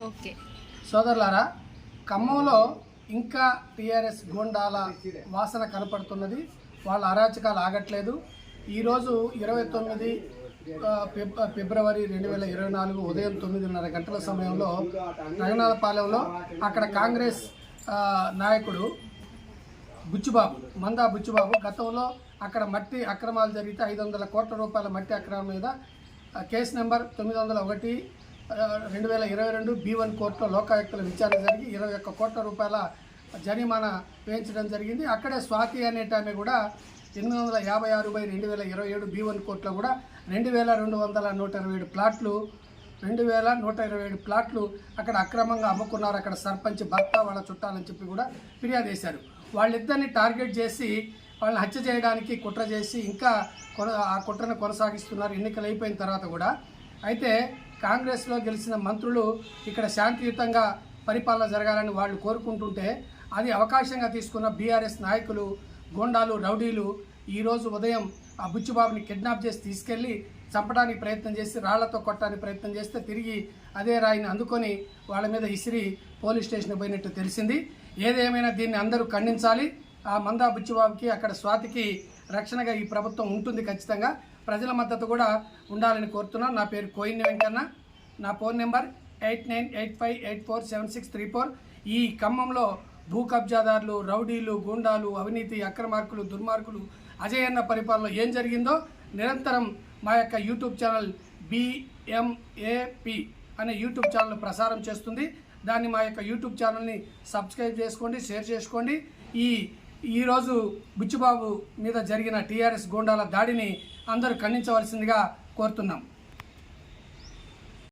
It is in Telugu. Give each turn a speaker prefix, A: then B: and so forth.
A: ఓకే.
B: సోదరులారా ఖమ్మంలో ఇంకా టీఆర్ఎస్ గోండాల వాసన కనపడుతున్నది. వాళ్ళ అరాచకాలు ఆగట్లేదు. ఈరోజు ఇరవై తొమ్మిది ఫిబ్రవరి రెండు వేల ఇరవై నాలుగు ఉదయం తొమ్మిదిన్నర గంటల సమయంలో రంగనాథపాలెంలో అక్కడ కాంగ్రెస్ నాయకుడు బుచ్చుబాబు మందా బుచ్చుబాబు గతంలో అక్కడ మట్టి అక్రమాలు జరిగితే ఐదు వందల కోట్ల రూపాయల మట్టి అక్రమం మీద కేసు నెంబర్ తొమ్మిది వందల ఒకటి రెండు వేల ఇరవై రెండు బి వన్ కోర్టులో లోకాయుక్తుల విచారణ జరిగి ఇరవై ఒక్క కోట్ల రూపాయల జరిమానా వేయించడం జరిగింది. అక్కడే స్వాతి అనేటామె కూడా ఎనిమిది వందల యాభై ఆరు బై రెండు వేల ఇరవై ఏడు బి వన్ కోర్టులో కూడా రెండు వేల రెండు వందల నూట ఇరవై ఏడు ప్లాట్లు రెండు వేల నూట ఇరవై ఏడు ప్లాట్లు అక్కడ అక్రమంగా అమ్ముకున్నారు. అక్కడ సర్పంచ్ భర్త వాళ్ళ చుట్టాలని చెప్పి కూడా ఫిర్యాదు చేశారు. వాళ్ళిద్దరిని టార్గెట్ చేసి వాళ్ళని హత్య చేయడానికి కుట్ర చేసి ఇంకా కొన ఆ కుట్రను కొనసాగిస్తున్నారు. ఎన్నికలు అయిపోయిన తర్వాత కూడా. అయితే కాంగ్రెస్లో గెలిచిన మంత్రులు ఇక్కడ శాంతియుతంగా పరిపాలన జరగాలని వాళ్ళు కోరుకుంటుంటే అది అవకాశంగా తీసుకున్న బీఆర్ఎస్ నాయకులు గోండాలు రౌడీలు ఈరోజు ఉదయం ఆ బుచ్చిబాబుని కిడ్నాప్ చేసి తీసుకెళ్ళి చంపడానికి ప్రయత్నం చేసి రాళ్ళతో కొట్టడానికి ప్రయత్నం చేస్తే తిరిగి అదే రాయిని అందుకొని వాళ్ళ మీద ఇసిరి పోలీస్ స్టేషన్ పోయినట్టు తెలిసింది. ఏదేమైనా దీన్ని అందరూ ఖండించాలి. ఆ మందా బుచ్చిబాబుకి అక్కడ స్వాతికి రక్షణగా ఈ ప్రభుత్వం ఉంటుంది ఖచ్చితంగా. ప్రజల మద్దతు కూడా ఉండాలని కోరుతున్నాను నా పేరు కోయిన్ వెంకన్న. నా phone number eight nine eight five eight four seven six three four. ఈ ఖమ్మంలో భూ కబ్జాదారులు రౌడీలు గూండాలు అవినీతి అక్రమార్కులు దుర్మార్గులు అజయన్న పరిపాలనలో ఏం జరిగిందో నిరంతరం మా యొక్క యూట్యూబ్ ఛానల్ బిఎంఏపి అనే యూట్యూబ్ ఛానల్ ప్రసారం చేస్తుంది. దాన్ని మా యొక్క యూట్యూబ్ ఛానల్ని సబ్స్క్రైబ్ చేసుకోండి షేర్ చేసుకోండి. ఈ ఈరోజు బుచ్చిబాబు మీద జరిగిన టీఆర్ఎస్ గోండాల దాడిని అందరూ ఖండించవలసిందిగా కోరుతున్నాం.